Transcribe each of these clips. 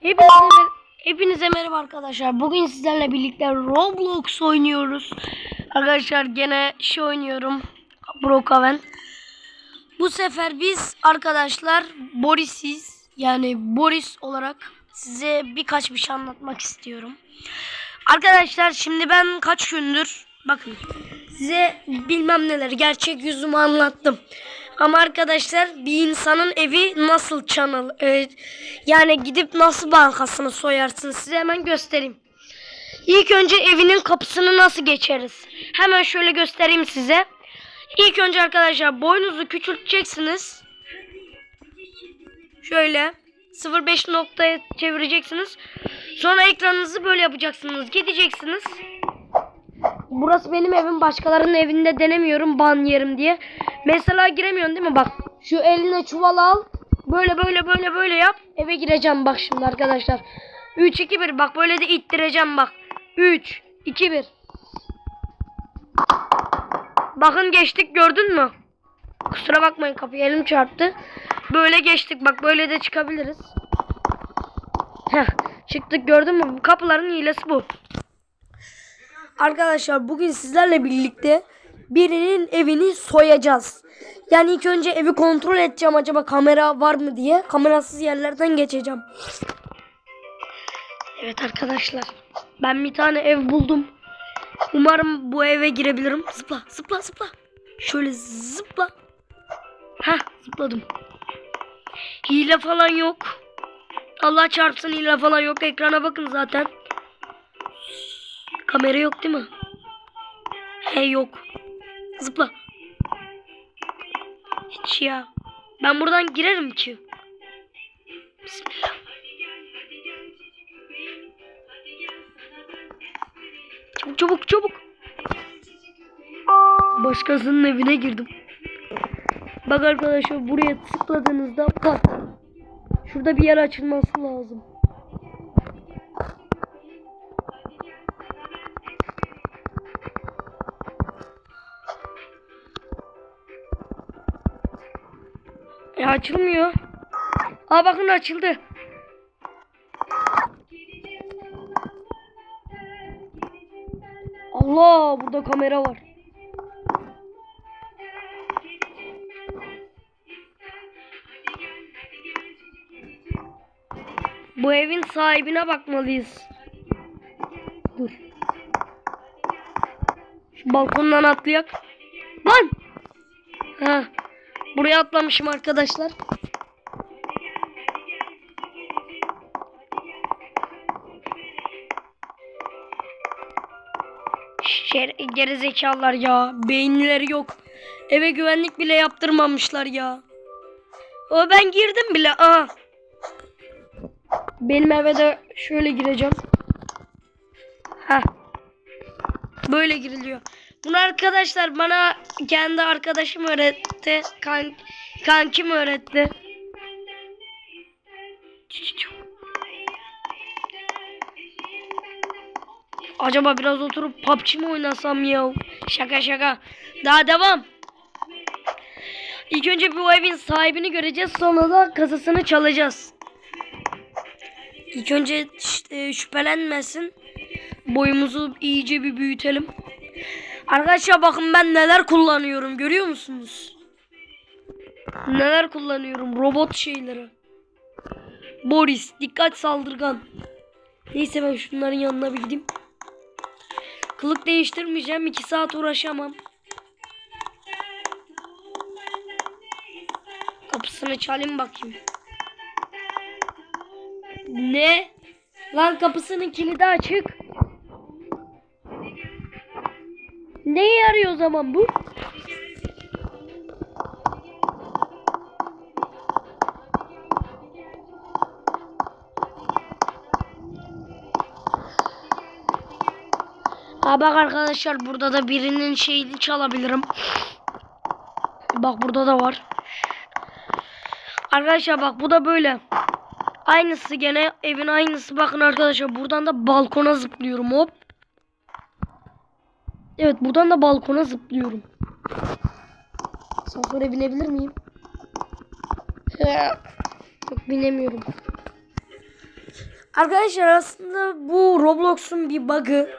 Hepinize, hepinize merhaba arkadaşlar. Bugün sizlerle birlikte Roblox oynuyoruz. Arkadaşlar gene şey oynuyorum. Brookhaven. Bu sefer biz arkadaşlar Boris'iz. Yani Boris olarak size birkaç bir şey anlatmak istiyorum. Arkadaşlar şimdi ben kaç gündür bakın size bilmem neler gerçek yüzümü anlattım. Ama arkadaşlar bir insanın evi nasıl çanıl e, yani gidip nasıl bankasını soyarsın size hemen göstereyim. İlk önce evinin kapısını nasıl geçeriz? Hemen şöyle göstereyim size. İlk önce arkadaşlar boynunuzu küçülteceksiniz. Şöyle 0.5 noktaya çevireceksiniz. Sonra ekranınızı böyle yapacaksınız. Gideceksiniz. Burası benim evim. Başkalarının evinde denemiyorum ban yerim diye. Mesela giremiyorsun değil mi? Bak şu eline çuval al. Böyle böyle böyle böyle yap. Eve gireceğim bak şimdi arkadaşlar. 3 2 1 bak böyle de ittireceğim bak. 3 2 1 Bakın geçtik gördün mü? Kusura bakmayın kapıya elim çarptı. Böyle geçtik bak böyle de çıkabiliriz. Heh, çıktık gördün mü? Kapıların hilesi bu. Arkadaşlar bugün sizlerle birlikte birinin evini soyacağız. Yani ilk önce evi kontrol edeceğim acaba kamera var mı diye. Kamerasız yerlerden geçeceğim. Evet arkadaşlar. Ben bir tane ev buldum. Umarım bu eve girebilirim. Zıpla zıpla zıpla. Şöyle zıpla. Heh zıpladım. Hile falan yok. Allah çarpsın hile falan yok. Ekrana bakın zaten. Kamera yok değil mi? He yok. Zıpla. Hiç ya. Ben buradan girerim ki. Bismillah. Çabuk çabuk çabuk. Başkasının evine girdim. Bak arkadaşlar buraya tıkladığınızda pat. Şurada bir yer açılması lazım. E açılmıyor. Aa bakın açıldı. Allah burada kamera var. Bu evin sahibine bakmalıyız. Dur. Şu balkondan atlayak. Lan! Ha. Buraya atlamışım arkadaşlar. Şer gerizekalılar ya. Beyinleri yok. Eve güvenlik bile yaptırmamışlar ya. O ben girdim bile. Aha. Benim eve de şöyle gireceğim. Ha. Böyle giriliyor. Bunu arkadaşlar bana kendi arkadaşım öğretti. Kan kankim öğretti. Acaba biraz oturup PUBG mi oynasam ya? Şaka şaka. Daha devam. İlk önce bu evin sahibini göreceğiz. Sonra da kasasını çalacağız. İlk önce şüphelenmesin. Boyumuzu iyice bir büyütelim. Arkadaşlar bakın ben neler kullanıyorum görüyor musunuz? Neler kullanıyorum robot şeyleri. Boris dikkat saldırgan. Neyse ben şunların yanına bir gideyim. Kılık değiştirmeyeceğim 2 saat uğraşamam. Kapısını çalayım bakayım. Ne? Lan kapısının kilidi açık. Neye yarıyor o zaman bu? Ha bak arkadaşlar burada da birinin şeyini çalabilirim. Bak burada da var. Arkadaşlar bak bu da böyle. Aynısı gene evin aynısı. Bakın arkadaşlar buradan da balkona zıplıyorum hop. Evet buradan da balkona zıplıyorum. Asansöre binebilir miyim? Yok binemiyorum. Arkadaşlar aslında bu Roblox'un bir bug'ı.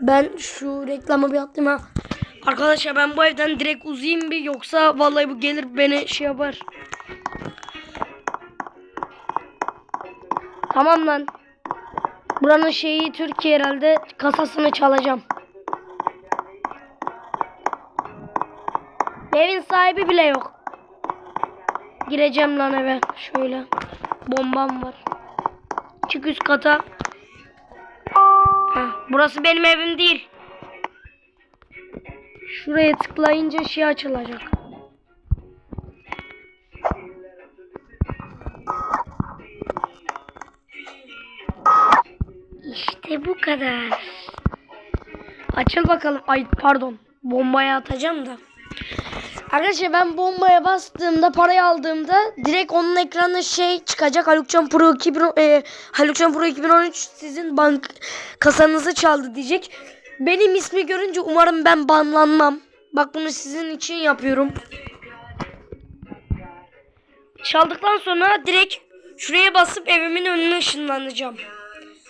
Ben şu reklamı bir attım ha. Arkadaşlar ben bu evden direkt uzayayım bir yoksa vallahi bu gelir beni şey yapar. Tamam lan. Buranın şeyi Türkiye herhalde kasasını çalacağım. Evin sahibi bile yok. Gireceğim lan eve. Şöyle. Bombam var. Çık üst kata. Heh, burası benim evim değil. Şuraya tıklayınca şey açılacak. İşte bu kadar. Açıl bakalım. Ay pardon. Bombaya atacağım da. Arkadaşlar ben bombaya bastığımda parayı aldığımda direkt onun ekranına şey çıkacak. Halukcan Pro 2000 e, Halukcan Pro 2013 sizin bank kasanızı çaldı diyecek. Benim ismi görünce umarım ben banlanmam. Bak bunu sizin için yapıyorum. Çaldıktan sonra direkt şuraya basıp evimin önüne ışınlanacağım.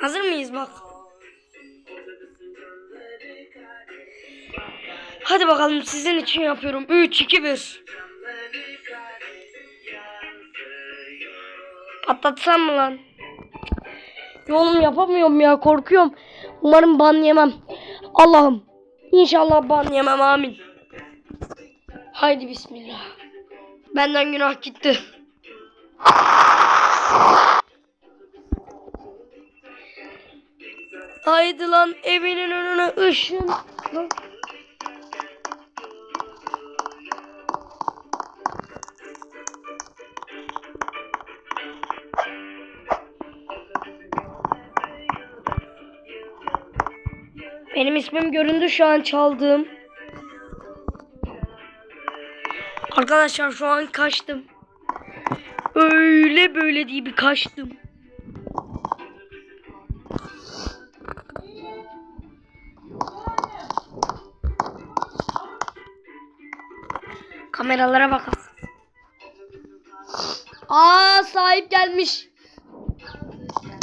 Hazır mıyız bak. Hadi bakalım sizin için yapıyorum. 3 2 1. Patlatsam mı lan? Ya Oğlum yapamıyorum ya korkuyorum. Umarım ban yemem. Allah'ım. İnşallah ban yemem amin. Haydi bismillah. Benden günah gitti. Haydi lan evinin önüne ışın. Benim ismim göründü şu an çaldığım. Arkadaşlar şu an kaçtım. Öyle böyle diye bir kaçtım. Kameralara bakalım. Aa sahip gelmiş.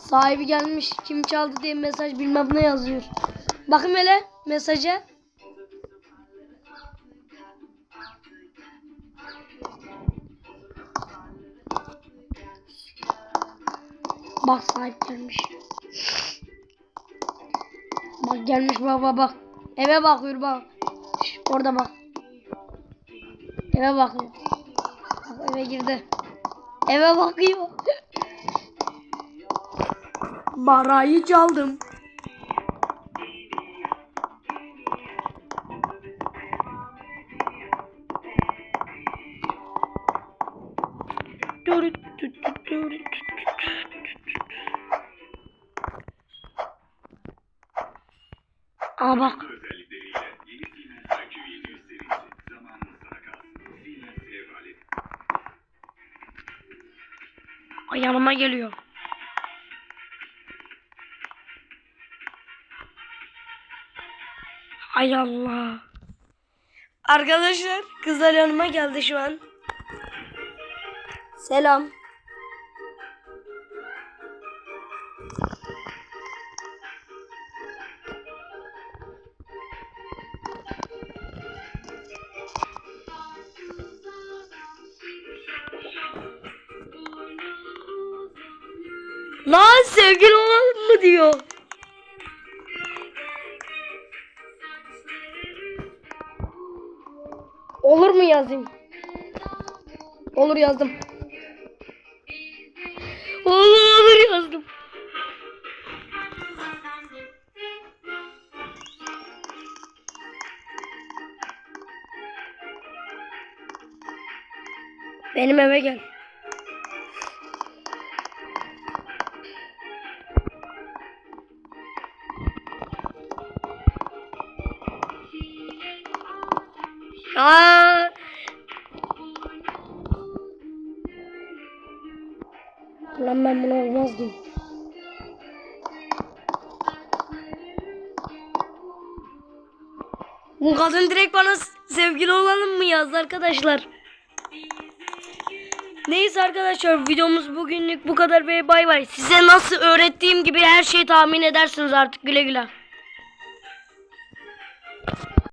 Sahibi gelmiş. Kim çaldı diye mesaj bilmem ne yazıyor. Bakın hele mesaja. Bak sahip gelmiş. Bak gelmiş bak bak bak. Eve bakıyor bak. Şş, orada bak. Eve bakıyor. Bak eve girdi. Eve bakıyor. Barayı çaldım. Ev aleti. Ay yanıma geliyor. Ay Allah. Arkadaşlar kızlar yanıma geldi şu an. Selam. Lan sevgili olalım mı diyor. Olur mu yazayım? Olur yazdım. Olur olur yazdım. Benim eve gel. Aa. Bu kadın direkt bana sevgili olalım mı yazdı arkadaşlar. Neyse arkadaşlar videomuz bugünlük bu kadar ve bay bay. Size nasıl öğrettiğim gibi her şeyi tahmin edersiniz artık güle güle.